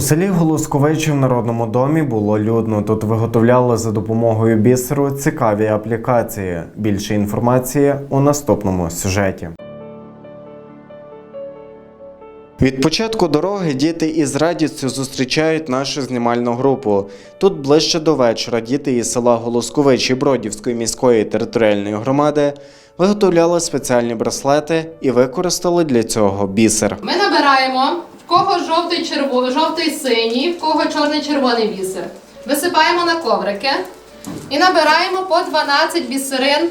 У селі Голосковичі в народному домі було людно. Тут виготовляли за допомогою бісеру цікаві аплікації. Більше інформації у наступному сюжеті. Від початку дороги діти із радістю зустрічають нашу знімальну групу. Тут ближче до вечора діти із села Голосковичі Бродівської міської територіальної громади виготовляли спеціальні браслети і використали для цього бісер. Ми набираємо кого жовтий червоний, жовтий синій, в кого чорний червоний бісер. Висипаємо на коврики і набираємо по 12 бісерин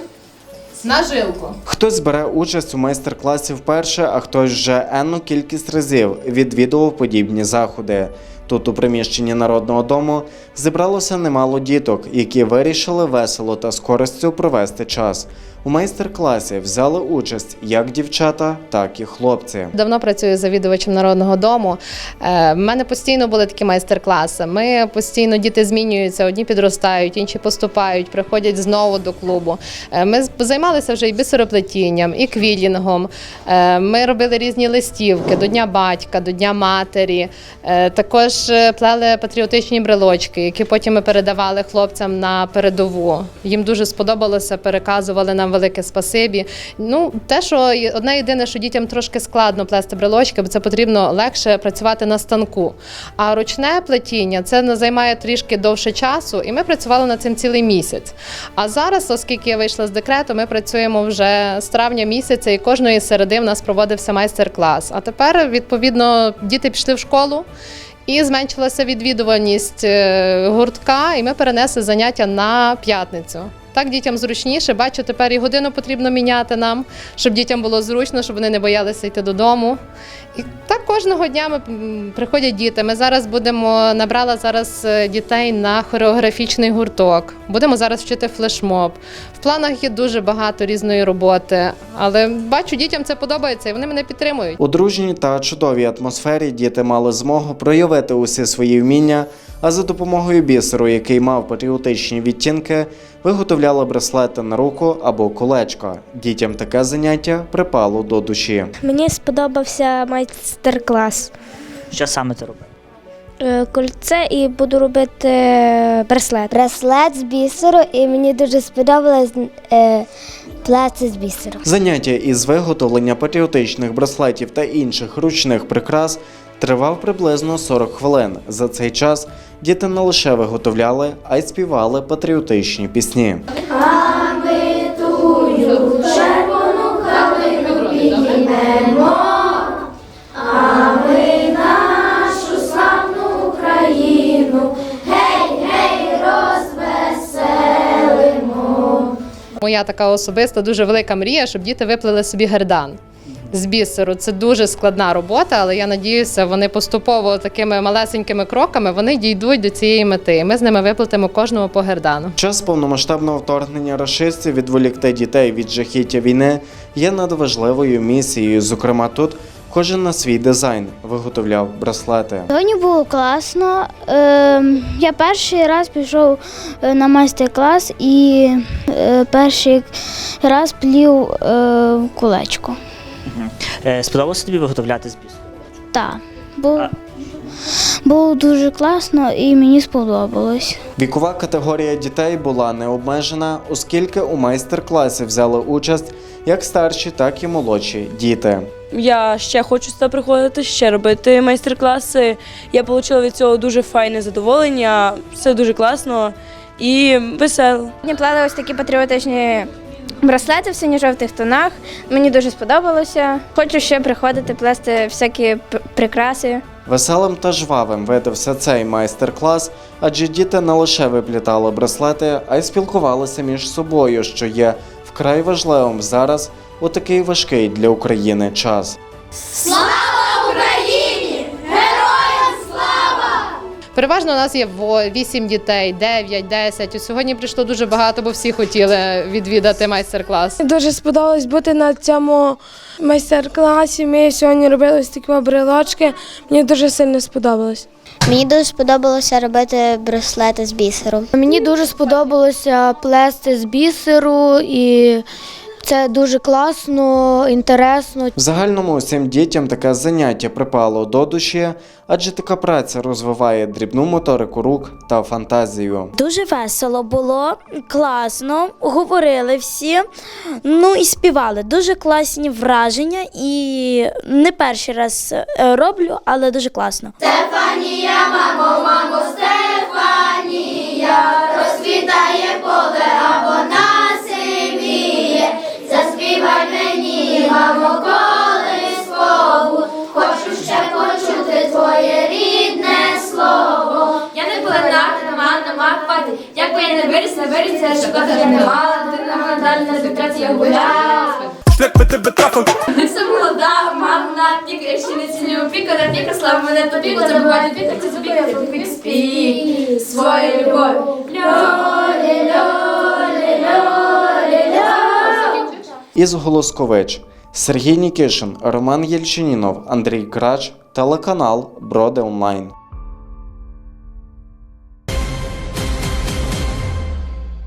на жилку. Хтось бере участь у майстер-класі вперше, а хтось вже енну кількість разів відвідував подібні заходи. Тут, у приміщенні народного дому, зібралося немало діток, які вирішили весело та з користю провести час. У майстер-класі взяли участь як дівчата, так і хлопці. Давно працюю завідувачем народного дому. Е, В мене постійно були такі майстер-класи. Ми постійно діти змінюються, одні підростають, інші поступають, приходять знову до клубу. Е, Ми займалися вже і бісероплетінням, і квілінгом. Е, Ми робили різні листівки до Дня батька, до Дня матері. Е, Також е, плели патріотичні брелочки, які потім ми передавали хлопцям на передову. Їм дуже сподобалося, переказували нам велике спасибі. Ну, те, що одне єдине, що дітям трошки складно плести брелочки, бо це потрібно легше працювати на станку. А ручне плетіння це займає трішки довше часу, і ми працювали над цим цілий місяць. А зараз, оскільки я вийшла з декрету, ми працюємо вже з травня місяця, і кожної середи в нас проводився майстер-клас. А тепер, відповідно, діти пішли в школу. І зменшилася відвідуваність е, гуртка, і ми перенесли заняття на п'ятницю. Так дітям зручніше. Бачу, тепер і годину потрібно міняти нам, щоб дітям було зручно, щоб вони не боялися йти додому. І так кожного дня ми приходять діти. Ми зараз будемо набрала зараз е, дітей на хореографічний гурток. Будемо зараз вчити флешмоб. В планах є дуже багато різної роботи, але бачу, дітям це подобається і вони мене підтримують. У дружній та чудовій атмосфері діти мали змогу проявити усі свої вміння, а за допомогою бісеру, який мав патріотичні відтінки, виготовляли браслети на руку або колечко. Дітям таке заняття припало до душі. Мені сподобався майстер-клас. Що саме ти робив? Е, Кольце і буду робити браслет. браслет з бісеру, і мені дуже сподобалось е, плести з бісеру. Заняття із виготовлення патріотичних браслетів та інших ручних прикрас тривав приблизно 40 хвилин. За цей час діти не лише виготовляли, а й співали патріотичні пісні. Моя така особиста, дуже велика мрія, щоб діти виплели собі гердан. З бісеру це дуже складна робота, але я надіюся, вони поступово такими малесенькими кроками вони дійдуть до цієї мети. І Ми з ними виплатимо кожному по гердану. Час повномасштабного вторгнення рашистів відволікти дітей від жахіття війни є надважливою місією. Зокрема, тут кожен на свій дизайн виготовляв браслети. Сьогодні було класно. Е, я перший раз пішов е, на майстер-клас і е, перший раз плів е, кулечко. Е, Сподобалося тобі виготовляти з бісеру? Так, було, було дуже класно і мені сподобалось. Вікова категорія дітей була не обмежена, оскільки у майстер-класі взяли участь як старші, так і молодші діти. Я ще хочу сюди приходити, ще робити майстер-класи. Я отримала від цього дуже файне задоволення. Все дуже класно і весело. Мені плели ось такі патріотичні браслети в синьо-жовтих тонах. Мені дуже сподобалося. Хочу ще приходити плести всякі прикраси. Веселим та жвавим видався цей майстер-клас, адже діти не лише виплітали браслети, а й спілкувалися між собою, що є вкрай важливим зараз у такий важкий для України час. Переважно у нас є 8 дітей, 9, 10. Сьогодні прийшло дуже багато, бо всі хотіли відвідати майстер-клас. Дуже сподобалось бути на цьому майстер-класі. Ми сьогодні робили ось такі брелочки. Мені дуже сильно сподобалось. Мені дуже сподобалося робити браслети з бісеру. Мені дуже сподобалося плести з бісеру і Це дуже класно, інтересно. В загальному усім дітям таке заняття припало до душі, адже така праця розвиває дрібну моторику рук та фантазію. Дуже весело було, класно, говорили всі, ну і співали. Дуже класні враження, і не перший раз е, роблю, але дуже класно. Я Як би я не виріс, не виріс, я шукати не мала, ти на медаль на співпраці я гуляла. Все молода, мамна, піка, ще не ціню піка, на піка, слава мене тобі, забувати піка, це забіг, ти пік спій, свою любов. Льолі, льолі, льолі, льолі. Із Голоскович Сергій Нікишин, Роман Єльчинінов, Андрій Крач, телеканал Броди Онлайн.